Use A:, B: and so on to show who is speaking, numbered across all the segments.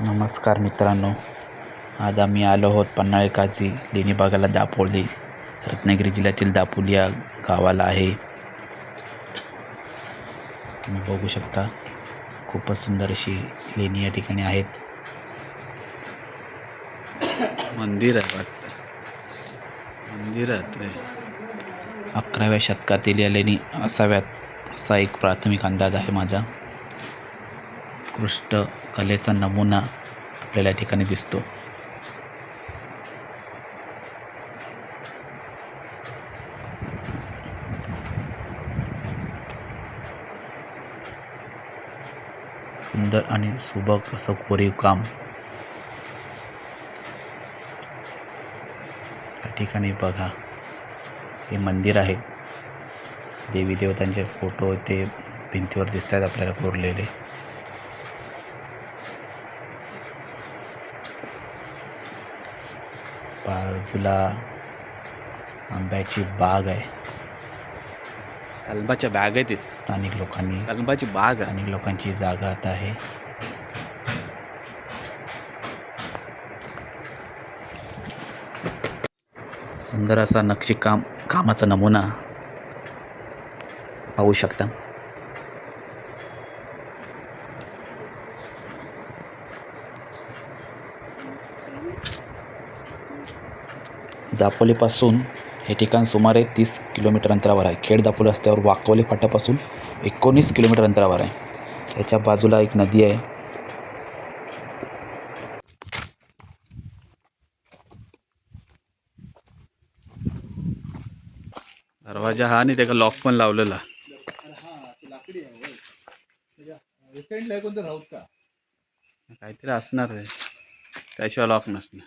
A: नमस्कार मित्रांनो. आज आम्ही आलो आहोत पन्हाळे काजी लेणी भागाला दापोली. रत्नागिरी जिल्ह्यातील दापोली या गावाला आहे. तुम्ही बघू शकता खूपच सुंदर अशी लेणी या ठिकाणी आहेत. मंदिर आहे वाटतं. मंदिरात अकराव्या शतकातील या लेणी असाव्यात असा एक प्राथमिक अंदाज आहे माझा. उत्कृष्ट कलेचा नमुना आपल्याला या ठिकाणी दिसतो. सुंदर आणि सुबक असं कोरीव काम या ठिकाणी बघा. हे मंदिर आहे. देवी देवतांचे फोटो ते भिंतीवर दिसत आहेत आपल्याला कोरलेले. बाजूला आंब्याची बाग आहे.
B: कलबाच्या बॅग आहे तिथे
A: स्थानिक लोकांनी
B: कलबाची बाग
A: स्थानिक लोकांची जागा आता आहे. सुंदर असा नक्षीकाम कामाचा नमुना पाहू शकता. दापोलीपासून हे ठिकाण सुमारे तीस किलोमीटर अंतरावर आहे. खेड दापोली रस्त्यावर वाकवली फाट्यापासून एकोणीस किलोमीटर अंतरावर आहे. याच्या बाजूला एक नदी आहे.
B: दरवाजा हा आणि त्याला लॉक पण लावलेला. काहीतरी असणार आहे. त्याशिवाय लॉक नसणार.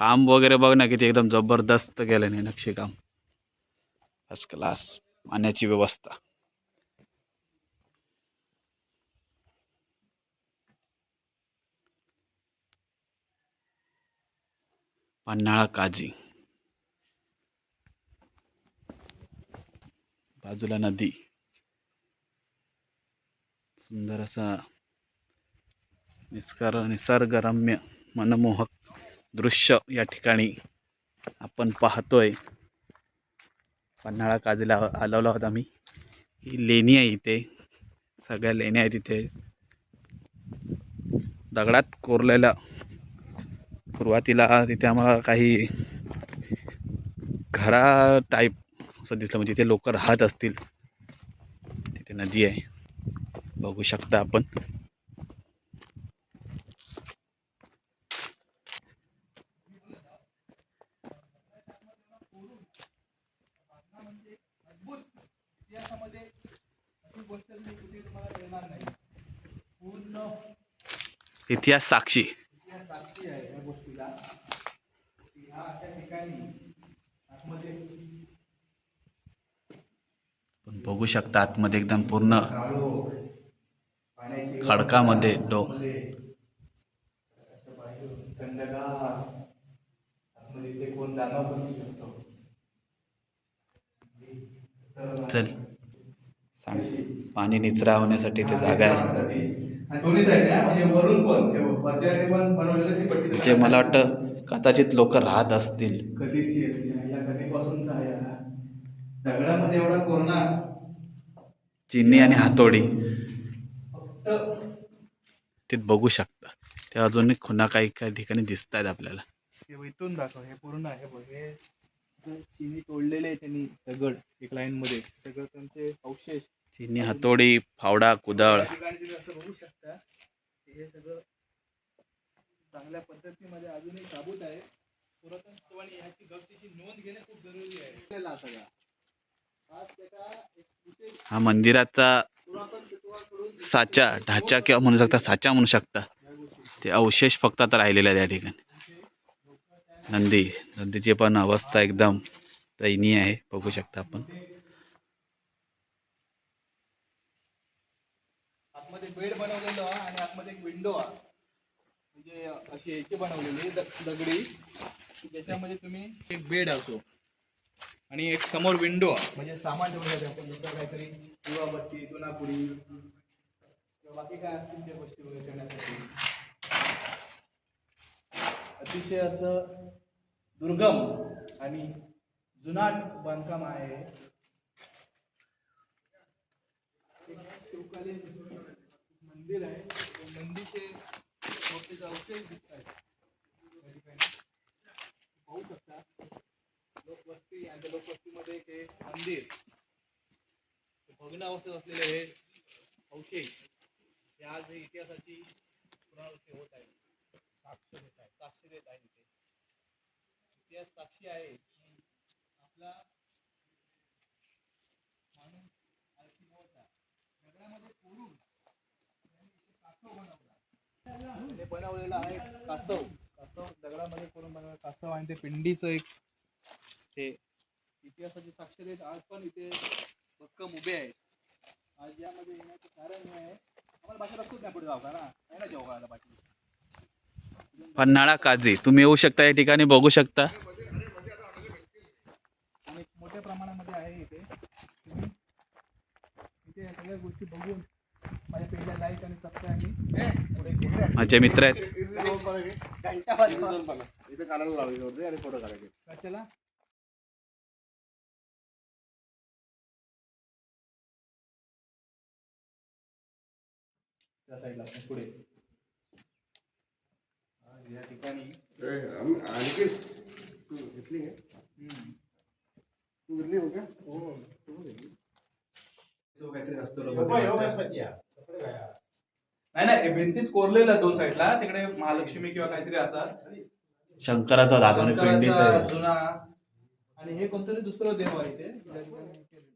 B: काम वगैरे बघ ना किती एकदम जबरदस्त केलं नाही नक्षीकाम. फर्स्ट क्लास पाण्याची व्यवस्था. पन्हाळा काजी. बाजूला नदी. सुंदर असा निस्कार निसर्गरम्य मनमोहक दृश्य या ठिकाणी आपण पाहतोय. पन्हाळा काजीला आलो आहोत आम्ही ही लेणी आहे इथे. सगळ्या लेण्या आहेत इथे. दगडात कोरलेल्या सुरुवातीला तिथे आम्हाला काही घरा टाईप असं दिसलं. म्हणजे तिथे लोक राहत असतील. तिथे नदी आहे. बघू शकता आपण. इतिहास साक्षी. पण बघू शकता आतमध्ये एकदम पूर्ण खडकामध्ये डो चल. सांग. पण
C: पण बनवलेलं ती पट्टी
B: तिथे मला वाटतं कदाचित लोक राहत असतील.
C: कधीची आहे आहे हा. दगडामध्ये एवढा कोरोना
B: चिन्नी आणि हातोडी. ते बघू शकता. ते अजूनही खुणा काही काही ठिकाणी दिसत आहेत आपल्याला.
C: हे इथून दाखव हे पूर्ण आहे बघ. हे चिनी तोडलेले आहे त्यांनी दगड एक लाईन मध्ये सगळं त्यांचे अवशेष
B: चिन्नी हातोडी फावडा कुदळ.
C: हे सगळं
B: चांगल्या पद्धतीमध्ये अजूनही साबूत आहे पुरातन आणि गमतीची नोंद घेणे खूप जरुरी आहे सगळा
A: हा मंदिराचा साचा ढाचा किंवा म्हणू शकता साचा म्हणू शकता. ते अवशेष फक्त आता राहिलेले आहे त्या ठिकाणी. नंदी नंदीची पण अवस्था एकदम दयनीय आहे बघू शकता आपण.
B: आतमध्ये बेड बनवलेलो आणि आतमध्ये एक विंडो आहे. म्हणजे अशी याची बनवलेली दगडी. ज्याच्यामध्ये तुम्ही एक बेड असो. आणि एक समोर विंडो आहे. म्हणजे सामान ठेवण्यासाठी आपण दुसरं काहीतरी. किंवा बत्ती चुनापुडी किंवा बाकी काय असतील त्या गोष्टी वगैरे करण्यासाठी. अतिशय असं दुर्गम आणि जुनाट बांधकाम आहे. एक मंदिर आहे. नंदीचे मोठे अवशेष दिसत आहेत पाहू शकता. लोकवस्ती आणि एक हे मंदिर. हे भग्न हे अवशेष हे आज हे इतिहासाची पुनरावृत्ती साक्ष देत आहे. इतिहास साक्षी की आपला हे बनवलेलं आहे कासव. कासव दगडामध्ये करून बनवलं कासव आणि ते पिंडीचं एक ते इतिहासाची साक्ष देत आज पण इथे भक्कम उभे आहेत. आज यामध्ये येण्याचं कारण हे आहे. आपण बाकी रस्तच नाही पुढे जाऊ ना? ना जेव्हा बाकी?
A: पन्हाळा काजे तुम्ही येऊ शकता या ठिकाणी बघू शकता.
B: मोठ्या प्रमाणामध्ये आहे इथे. इथे या सगळ्या गोष्टी बघून माझ्या पेजला लाईक आणि सबस्क्राईब पुढे केलं
A: माझे मित्र आहेत.
D: इथे कानाला लावायचे होते आणि फोटो काढायचे.
B: कशाला? त्या साईडला आपण पुढे. या ठिकाणी.
D: आणखी? तू घेतली तू घेतली हो का? हो. तू घेतली
B: जो काहीतरी असतो नाही नाही भिंतीत कोरलेलं दोन साईडला तिकडे महालक्ष्मी किंवा काहीतरी असतात
E: शंकराचा आणि आहे.
B: जुना आणि हे कोणतरी दुसरं देव आहे केलेलं.